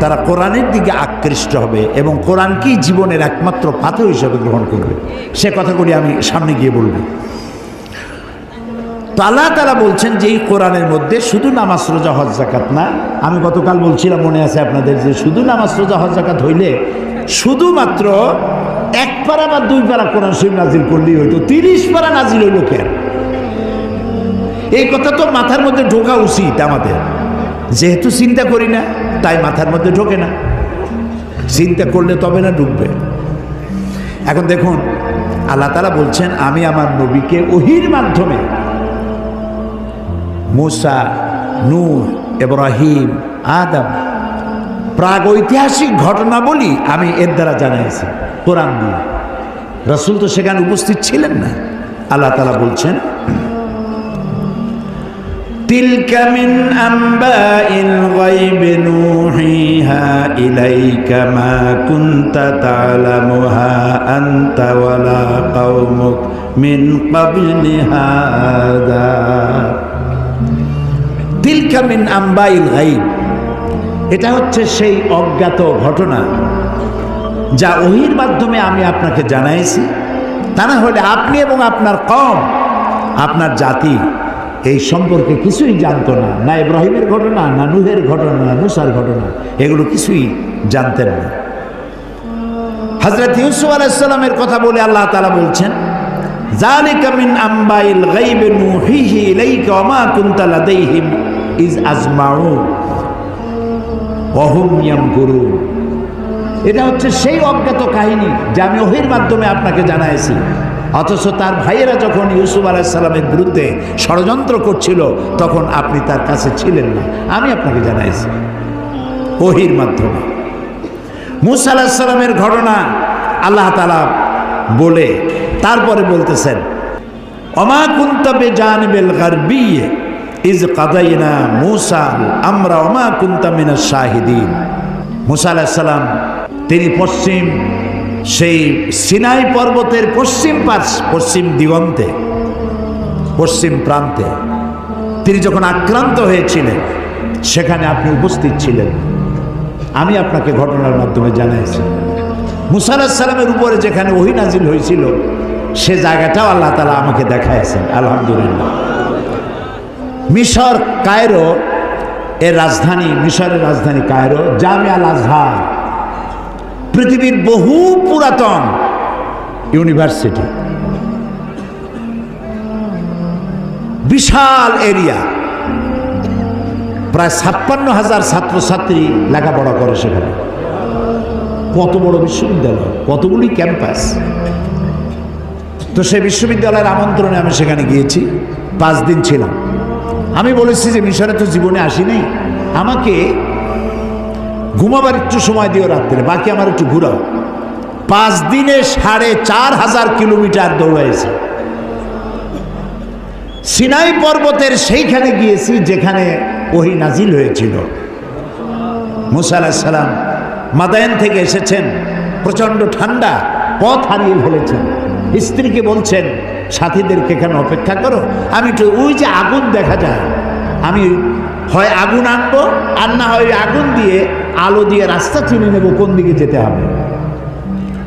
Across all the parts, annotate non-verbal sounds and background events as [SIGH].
তারা কোরআনের দিকে আকৃষ্ট হবে এবং কোরআনকেই জীবনের একমাত্র পাথর হিসেবে গ্রহণ করবে? সে কথাগুলি আমি সামনে গিয়ে বলব। তো আল্লাহ তারা বলছেন যে এই কোরআনের মধ্যে শুধু নামাজ, রোজা, হজ জাকাত না, আমি গতকাল বলছিলাম, মনে আছে আপনাদের, যে শুধু নামাজ, রোজা, হজ জাকাত হইলে শুধুমাত্র এক পারা বা দুই পারা কোরআন শরীফ নাজিল করলেই হইতো, তিরিশ পারা নাজিল হইল কেন এই কথা তো মাথার মধ্যে ঢোকা উচিত আমাদের। যেহেতু চিন্তা করি না, তাই মাথার মধ্যে ঢোকে না। চিন্তা করলে তবে না ঢুকবে এখন দেখুন, আল্লাহ তালা বলছেন, আমি আমার নবীকে ওহির মাধ্যমে মুসা, নূহ, ইব্রাহিম, আদম প্রাগ ঐতিহাসিক ঘটনা বলি আমি এর দ্বারা জানাইছি কোরআন দিয়ে। রসুল তো সেখানে উপস্থিত ছিলেন না। আল্লাহ তালা বলছেন تلك من أنباء الغيب نوحيها إليك ما كنت تعلمها أنت ولا قومك من قبل هذا تلك من أنباء الغيب এটা হচ্ছে সেই অজ্ঞাত ঘটনা যা ওহির মাধ্যমে আমি আপনাকে জানাইছি তা না হলে আপনি এবং আপনার কম আপনার জাতি এই সম্পর্কে কিছুই জানতো না না ইব্রাহিমের ঘটনা, না নুহের ঘটনা মুসার ঘটনা, এগুলো কিছুই জানতেন না। হজরত ইউসুফ আলাইসাল্লামের কথা বলে আল্লাহ তালা বলছেন জালিকা মিন আম্বাইল গাইবে নুহিহি ইলাইকা ওমা কুনতা লাদাইহিম ইজ আজমাউ অহুম ইয়ামকুরুন। এটা হচ্ছে সেই অজ্ঞাত কাহিনী যা আমি ওহির মাধ্যমে আপনাকে জানাইছি। অথচ তার ভাইয়েরা যখন ইউসুফ আলাইসাল্লামের বিরুদ্ধে ষড়যন্ত্র করছিল, তখন আপনি তার কাছে ছিলেন না। আমি আপনাকে জানাইছি। ওহির মাধ্যমে। মুসা আলাহিসাল্লামের ঘটনা আল্লাহ তালা বলে, তারপরে বলতেছেন অমা কুন্তবে জানবেল গারবিয়ে ইজ কাদাইনা মুসা আমরা অমা কুন্তামিনা শাহিদিন। মুসা আলাহিসাল্লাম তিনি পশ্চিম সেই সিনাই পর্বতের পশ্চিম পাশ, পশ্চিম দিগন্তে, পশ্চিম প্রান্তে, তিনি যখন আক্রান্ত হয়েছিলেন, সেখানে আপনি উপস্থিত ছিলেন। আমি আপনাকে ঘটনার মাধ্যমে জানাইছি। মুসা সালামের উপরে যেখানে ওহি নাজিল হয়েছিল, সে জায়গাটাও আল্লাহ তালা আমাকে দেখাইছেন আলহামদুলিল্লাহ। মিশর, কায়রো, এর রাজধানী, মিশরের রাজধানী কায়রো জামিয়া আল আজহার। পৃথিবীর বহু পুরাতন ইউনিভার্সিটি। বিশাল এরিয়া। প্রায় ছাপ্পান্ন হাজার ছাত্রছাত্রী লেখাপড়া করে সেখানে। কত বড় বিশ্ববিদ্যালয়, কতগুলি ক্যাম্পাস। তো সেই বিশ্ববিদ্যালয়ের আমন্ত্রণে আমি সেখানে গিয়েছি, পাঁচ দিন ছিলাম। আমি বলেছি যে মিশরে তো জীবনে আসিনি। আমাকে ঘুমাবার একটু সময় দিও রাত্রে, বাকি আমার একটু ঘুরাও। পাঁচ দিনে সাড়ে চার হাজার কিলোমিটার দৌড়াইছে। সিনাই পর্বতের সেইখানে গিয়েছি যেখানে ওহি নাজিল হয়েছিল। মুসা মাদায়ন থেকে এসেছেন, প্রচণ্ড ঠান্ডা, পথ হারিয়ে ফেলেছেন। স্ত্রীকে বলছেন, সাথীদেরকে এখানে অপেক্ষা করো, আমি একটু ওই যে আগুন দেখা যায়, আমি হয় আগুন আনব আর না হয় আগুন দিয়ে আলো দিয়ে রাস্তা চিনে নেব, কোন দিকে যেতে হবে?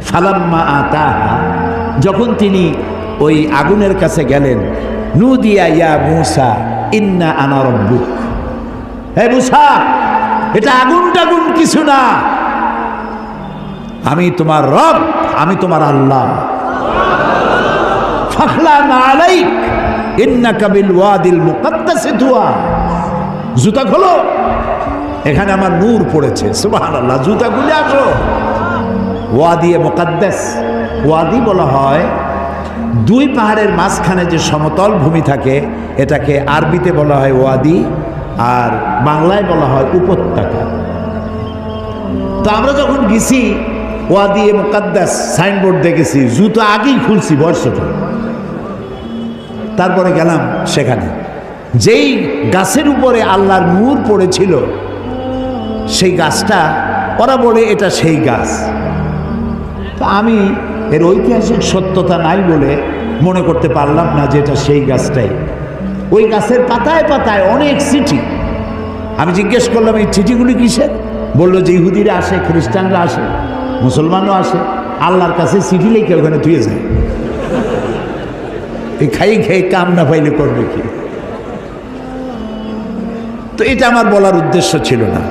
ফালাম্মা আতাহা, যখন তিনি ওই আগুনের কাছে গেলেন নু দিয়া ইয়া মুসা, ইন্না আনা রব্বুক। হে মুসা, এটা আগুন টাগুন কিছু না। আমি তোমার রব, আমি তোমার আল্লাহ। ইন্না কাবিল ওয়াদিল জুতা খোলো। এখানে আমার নূর পড়েছে, সুবহানাল্লাহ জুতা খুলে আসো। ওয়াদি এ মোকাদ্দেস, ওয়াদি বলা হয়, দুই পাহাড়ের মাঝখানে যে সমতল ভূমি থাকে, এটাকে আরবিতে বলা হয় ওয়াদি আর বাংলায় বলা হয় উপত্যকা। তো আমরা যখন গেছি, ওয়াদি এ মুকাদ্দাস, সাইনবোর্ড দেখেছি জুতো আগেই খুলছি বর্ষটা তারপরে গেলাম সেখানে। যেই গাছের উপরে আল্লাহর নূর পড়েছিল সেই গাছটা, ওরা বলে এটা সেই গাছ। তো আমি এর ঐতিহাসিক সত্যতা নাই বলে মনে করতে পারলাম না যে এটা সেই গাছটাই। ওই গাছের পাতায় পাতায় অনেক চিঠি। আমি জিজ্ঞেস করলাম, এই চিঠিগুলি কিসের? বলল, যে ইহুদিরা আসে, খ্রিস্টানরা আসে, মুসলমানও আসে, আল্লাহর কাছে চিঠি লিখে ওখানে ধুয়ে যায় এই খাই খেয়ে কাম না পাইলে করবে কি? তো এটা আমার বলার উদ্দেশ্য ছিল না।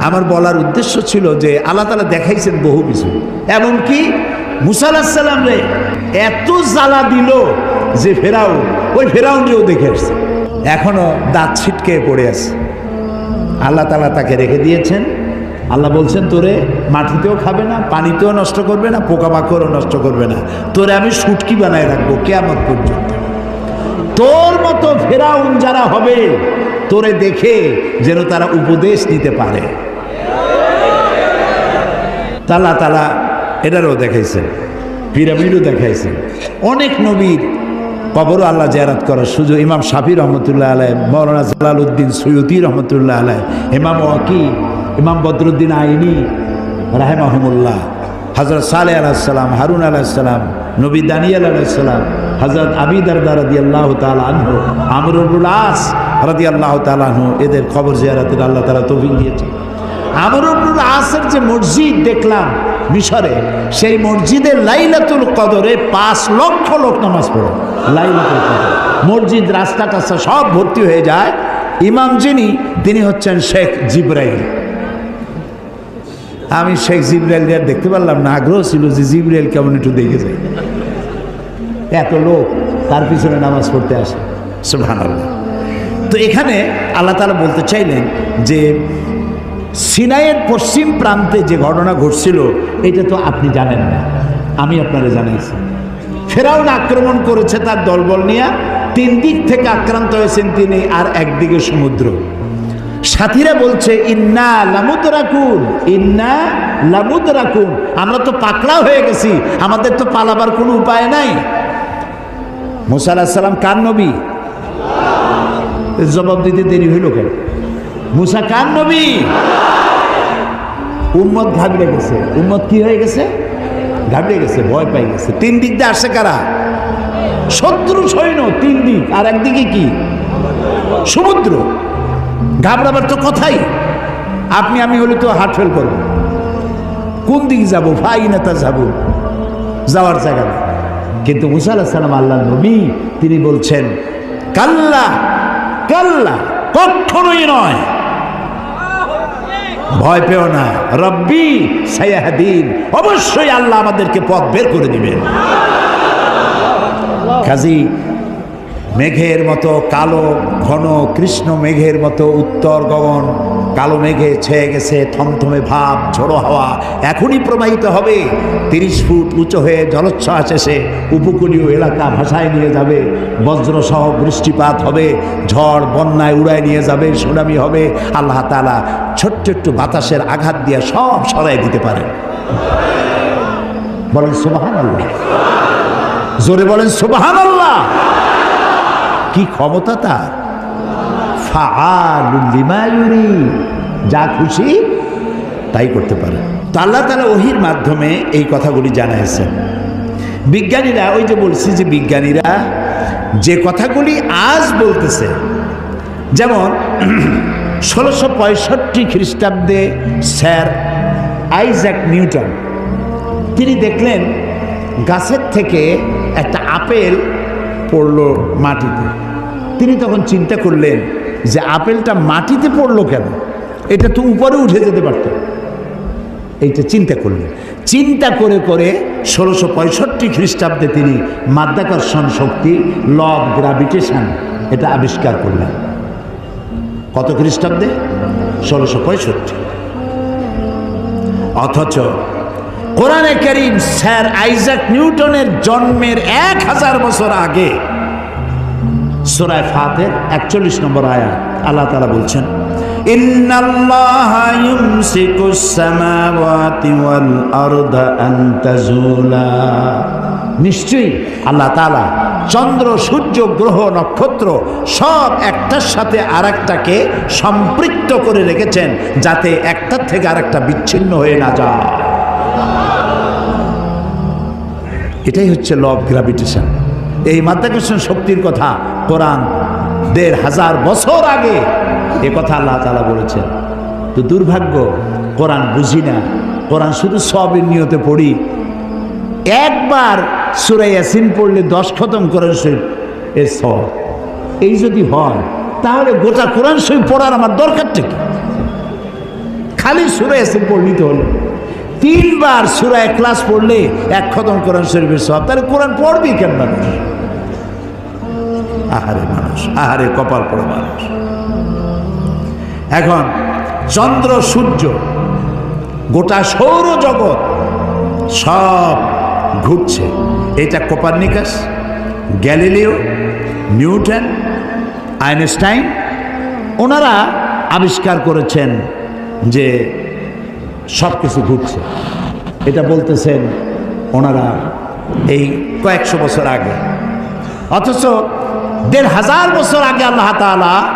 আমার বলার উদ্দেশ্য ছিল যে আল্লাহ তালা দেখাইছেন বহু কিছু। এমনকি মুসাল্লাম রে, এত জ্বালা দিল যে ফেরাও ওই ফেরাউনরেও দেখে আসছে। এখনও দাঁত ছিটকে পড়ে আছে। আল্লাহ তালা তাকে রেখে দিয়েছেন। আল্লাহ বলছেন, তোরে মাটিতেও খাবে না, পানিতেও নষ্ট করবে না, পোকামাকড়ও নষ্ট করবে না। তোরে আমি সুটকি বানায় রাখব কেমন পর্যন্ত। তোর মতো ফেরাউন যারা হবে তোরে দেখে যেন তারা উপদেশ নিতে পারে। তালা তালা এটারও দেখাইছেন, পিরামিডও দেখাইছেন। অনেক নবীর কবরও আল্লাহ জেরাত করার সুযোগ। ইমাম শাফি রহমতুল্লাহ আলাই মৌলানা জালাল উদ্দিন সৈয়দি রহমতুল্লাহ আলাই ইমাম ওয়াকি, ইমাম বদরুদ্দিন আইনি রাহেমাহমুল্লাহ হজরত সালে আলাহিসাল্লাম হারুন আলাহিসাল্লাম নবী দানিয়াল আলাহিসাল্লাম হজরত আবিদার রাদি আল্লাহ তালু আমরুল আস রাদি আল্লাহ তালু এদের খবর জিয়ারাতের আল্লাহ তালা তৌফিক দিয়েছে আমরুল আসের যে মসজিদ দেখলাম মিশরে, সেই মসজিদের লাইলাতুল কদরে পাঁচ লক্ষ লোক নামাজ পড়ে। লাইলাতুল কদর। মসজিদ রাস্তা টাস্তা সব ভর্তি হয়ে যায়। ইমাম যিনি, তিনি হচ্ছেন শেখ জিব্রাইল। আমি শেখ জিব্রাইল দেখতে পারলাম না, আগ্রহ ছিল যে জিব্রাইল কেমন একটু দেখে যায় এত লোক তার পিছনে নামাজ পড়তে আসে। সুবহান তো এখানে আল্লাহ তালা বলতে চাইলেন যে, সিনাইয়ের পশ্চিম প্রান্তে যে ঘটনা ঘটছিল, এটা তো আপনি জানেন না। আমি আপনারা জানাইছি। ফেরাউন আক্রমণ করেছে তার দলবল নিয়ে, তিন দিক থেকে আক্রান্ত হয়েছেন তিনি আর একদিকে সমুদ্র। সাথীরা বলছে, ইন্না লামুদ রাখুন ইন্না লামুদ রাখুন আমরা তো পাকড়া হয়ে গেছি, আমাদের তো পালাবার কোনো উপায় নাই। মুসা আলাহিসাল্লাম কার নবী? জবাব দিতে দেরি হইল কেন? মুসা কার নবী? উম্মত ঘাবড়ে গেছে। উম্মত কি হয়ে গেছে? ঘাবড়ে গেছে, ভয় পাই গেছে। তিন দিক দিয়ে আসছে কারা? শত্রু সৈন্য, তিন দিক। আর একদিকে কি? সমুদ্র। ঘাবড়াবার তো কথাই। আপনি, আমি হলে তো হাট ফেল করব। কোন দিক যাব? ফাই নেতা যাব? যাওয়ার জায়গা কিন্তু মুসা আল্লাহ সালাম আল্লাহ নবী, তিনি বলছেন, কাল্লা কাল্লা কখনোই নয়। ভয় পেও না, রব্বি সায়াহাদিন, অবশ্যই আল্লাহ আমাদেরকে পথ বের করে দিবেন। কাজী, মেঘের মতো কালো, ঘন, কৃষ্ণ মেঘের মতো উত্তর গগন কালো মেঘে ছেয়ে গেছে থমথমে ভাব, ঝোড়ো হাওয়া। এখনই প্রবাহিত হবে। তিরিশ ফুট উঁচু হয়ে জলোচ্ছ্বাস এসে উপকূলীয় এলাকা ভাসায় নিয়ে যাবে। বজ্রসহ বৃষ্টিপাত হবে। ঝড় বন্যায় উড়ায় নিয়ে যাবে। সুনামি হবে। আল্লাহ তালা ছোট্ট একটু বাতাসের আঘাত দিয়ে সব সরাই দিতে পারেন। বলেন সুবাহান আল্লাহ জোরে বলেন সুবাহান আল্লাহ কি ক্ষমতা তার? ইউরি। যা খুশি তাই করতে পারে। তো আল্লাহ তালা ওহির মাধ্যমে এই কথাগুলি জানাইছেন বিজ্ঞানীরা ওই যে বলছি যে বিজ্ঞানীরা যে কথাগুলি আজ বলতেছে, যেমন [CLEARS THROAT] ষোলোশো পঁয়ষট্টি খ্রিস্টাব্দে স্যার আইজ্যাক নিউটন, তিনি দেখলেন গাছের থেকে একটা আপেল পড়ল মাটিতে। তিনি তখন চিন্তা করলেন যে আপেলটা মাটিতে পড়ল কেন? এটা তো উপরে উঠে যেতে পারত। এইটা চিন্তা করলেন। চিন্তা করে করে ষোলোশো পঁয়ষট্টি খ্রিস্টাব্দে তিনি মাধ্যাকর্ষণ শক্তি ল অফ গ্রাভিটেশন এটা আবিষ্কার করলেন। কত খ্রিস্টাব্দে? ষোলোশো পঁয়ষট্টি। অথচ কোরআনে করিম স্যার আইজাক নিউটনের জন্মের এক হাজার বছর আগে সোরায় ফাতের একচল্লিশ নম্বর আয়া আল্লাহ তালা বলছেন إن الله يمسك السماوات والأرض أن تزولا নিশ্চয়ই আল্লাহ তালা চন্দ্র সূর্য গ্রহ নক্ষত্র সব একটার সাথে আরেকটাকে সম্পৃক্ত করে রেখেছেন যাতে একটার থেকে আরেকটা বিচ্ছিন্ন হয়ে না যায় এটাই হচ্ছে ল অফ গ্র্যাভিটেশন এই মাধ্যাকর্ষণ শক্তির কথা কোরআন দেড় হাজার বছর আগে এ কথা আল্লাহ তালা বলেছেন। তো দুর্ভাগ্য, কোরআন বুঝি না। কোরআন শুধু সবের নিয়তে পড়ি। একবার সুরাই ইয়াসিন পড়লে দশ খতম করেন শরীফ এর সব। এই যদি হয়, তাহলে গোটা কোরআন শরীফ পড়ার আমার দরকারটা কি? খালি সুরাই ইয়াসিন পড়লি তো হলো। তিনবার সুরায় ক্লাস পড়লে এক খতম কোরআন শরীফের সব। তাহলে কোরআন পড়বি কেন মানুষ? আহারে মানুষ, আহারে কপাল পড়ে মানুষ। এখন চন্দ্র, সূর্য, গোটা সৌরজগৎ সব ঘুরছে। এটা কোপারনিকাস, গ্যালিলিও, নিউটন, আইনস্টাইন, ওনারা আবিষ্কার করেছেন যে সব কিছু ঘুরছে। এটা বলতেছেন ওনারা এই কয়েকশো বছর আগে। অথচ দেড় হাজার বছর আগে আল্লাহ তাআলা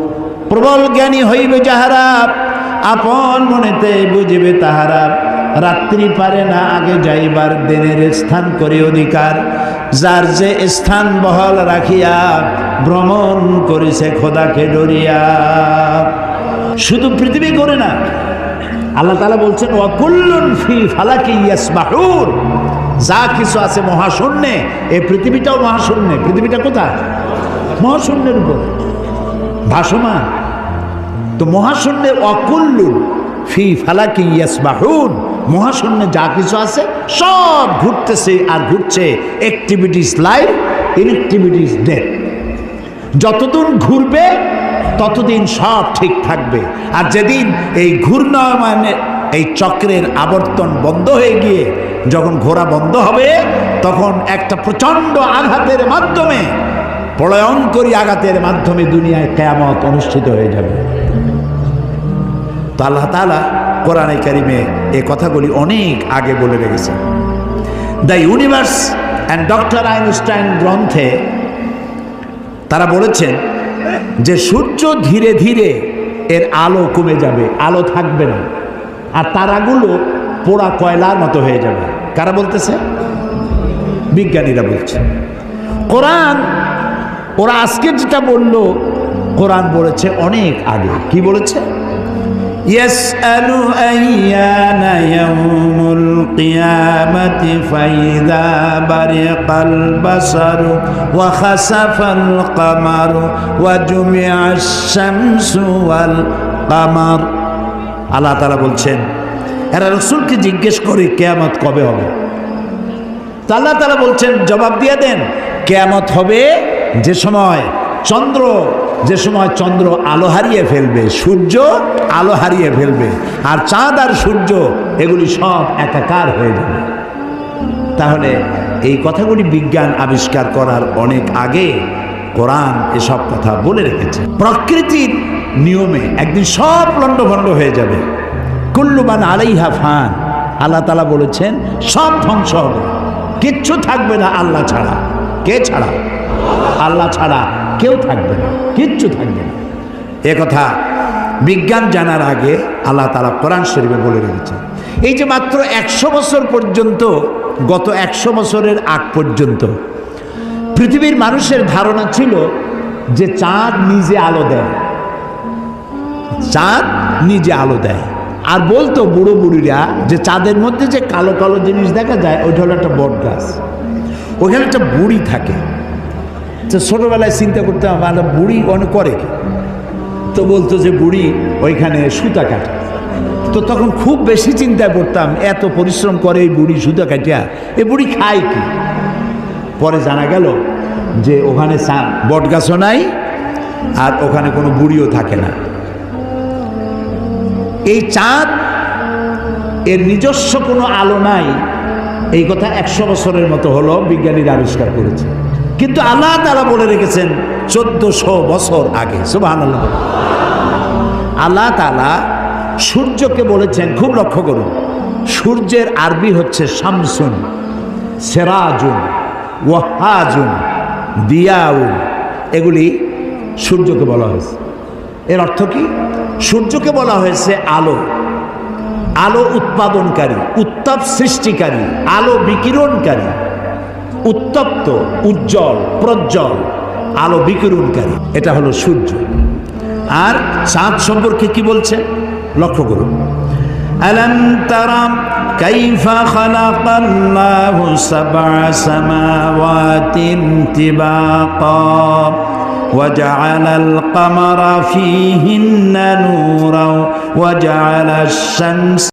প্রবল জ্ঞানী হইবে যাহারা, আপন মনেতে বুঝিবে তাহারা, রাত্রি পারে না আগে যাইবার দিনের স্থান করে অধিকার। যার যে স্থান বহল রাখিয়া ভ্রমণ করিছে খোদাকে ডরিয়া। শুধু পৃথিবী করে না, আল্লাহ তালা বলছেন অকুল্লুন ফি ফালাকি ইয়াসবাহুর যা কিছু আছে মহাশূন্যে এই পৃথিবীটাও মহাশূন্যে। পৃথিবীটা কোথায়? মহাশূন্যের উপর। ভাসমান। তো মহাশূন্যের অকুল্লুন ফি ফালাকি ইয়াসবাহুন। মহাশূন্যে যা কিছু আছে সব ঘুরতেছে আর ঘুরছে অ্যাক্টিভিটিস লাইফ ইনএক্টিভিটিস ডেথ যতদিন ঘুরবে, ততদিন সব ঠিক থাকবে। আর যেদিন এই ঘূর্ণায়মানের এই চক্রের আবর্তন বন্ধ হয়ে গিয়ে যখন ঘোরা বন্ধ হবে, তখন একটা প্রচণ্ড আঘাতের মাধ্যমে, প্রলয়ঙ্করী আঘাতের মাধ্যমে দুনিয়ায় কেয়ামত অনুষ্ঠিত হয়ে যাবে। তো আল্লাহ তালা কোরআনে কারিমে এ কথাগুলি অনেক আগে বলে রেখেছেন। The universe and doctor Einstein গ্রন্থে তারা বলেছেন যে সূর্য ধীরে ধীরে এর আলো কমে যাবে, আলো থাকবে না। আর তারাগুলো পোড়া কয়লার মতো হয়ে যাবে। কারা বলতেছে? বিজ্ঞানীরা বলছে। কোরআন, ওরা আজকে যেটা বলল, কোরআন বলেছে অনেক আগে। কি বলেছে? يسأل أيان يوم القيامة فإذا برق البصر وخسف القمر وجمع الشمس والقمر আল্লাহ তালা বলছেন এরা রসুলকে জিজ্ঞেস করে কেয়ামত কবে হবে তা আল্লাহ তালা বলছেন জবাব দিয়ে দেন কেয়ামত হবে যে সময় চন্দ্র যে সময় চন্দ্র আলো হারিয়ে ফেলবে, সূর্য আলো হারিয়ে ফেলবে, আর চাঁদ আর সূর্য, এগুলি সব একাকার হয়ে যাবে। তাহলে এই কথাগুলি বিজ্ঞান আবিষ্কার করার অনেক আগে কোরআন এসব কথা বলে রেখেছে। প্রকৃতির নিয়মে একদিন সব লণ্ডভণ্ড হয়ে যাবে। কুল্লুবান আলাইহা ফান, আল্লাহ তালা বলেছেন, সব ধ্বংস হবে। কিচ্ছু থাকবে না আল্লাহ ছাড়া। কে ছাড়া? আল্লাহ ছাড়া। কেউ থাকবে না, কিচ্ছু থাকবে না। এ কথা বিজ্ঞান জানার আগে আল্লাহ তালা কোরআন শরীফে বলে রেখেছে এই যে মাত্র একশো বছর পর্যন্ত, গত একশো বছরের আগ পর্যন্ত, পৃথিবীর মানুষের ধারণা ছিল যে চাঁদ নিজে আলো দেয়। চাঁদ নিজে আলো দেয়। আর বলতো বুড়ো বুড়িরা যে চাঁদের মধ্যে যে কালো কালো জিনিস দেখা যায়, ওইটা হলো একটা বট গাছ। ওইখানে একটা বুড়ি থাকে। তো ছোটোবেলায় চিন্তা করতাম আমার বুড়ি অনেক করে। তো বলতো যে, বুড়ি, ওইখানে সুতা কাটে। তো তখন খুব বেশি চিন্তায় পড়তাম এত পরিশ্রম করে এই বুড়ি সুতা কাটিয়া এই বুড়ি খায় কি? পরে জানা গেল যে, ওখানে বট গাছও নাই, আর ওখানে কোনো বুড়িও থাকে না। এই চাঁদ, এর নিজস্ব কোনো আলো নাই, এই কথা একশো বছরের মতো হলো বিজ্ঞানীরা আবিষ্কার করেছে। কিন্তু আল্লাহ তারা বলে রেখেছেন চোদ্দশো বছর আগে সুবাহ আল্লাহ তালা সূর্যকে বলেছেন, খুব লক্ষ্য করুন, সূর্যের আরবি হচ্ছে শামসুন, সেরাজুন, ওয়াহাজুন, দিয়াউন, এগুলি সূর্যকে বলা হয়েছে। এর অর্থ কি? সূর্যকে বলা হয়েছে আলো। আলো উৎপাদনকারী, উত্তাপ সৃষ্টিকারী, আলো বিকিরণকারী। উত্তপ্ত উজ্জ্বল প্রজ্জ্বল আলো বিকিরণকারী এটা হলো সূর্য আর চাঁদ সম্পর্কে কি বলছে লক্ষ্য করুন ألم تر كيف خلق الله سبع سماوات طباقا وجعل القمر فيهن نورا وجعل الشمس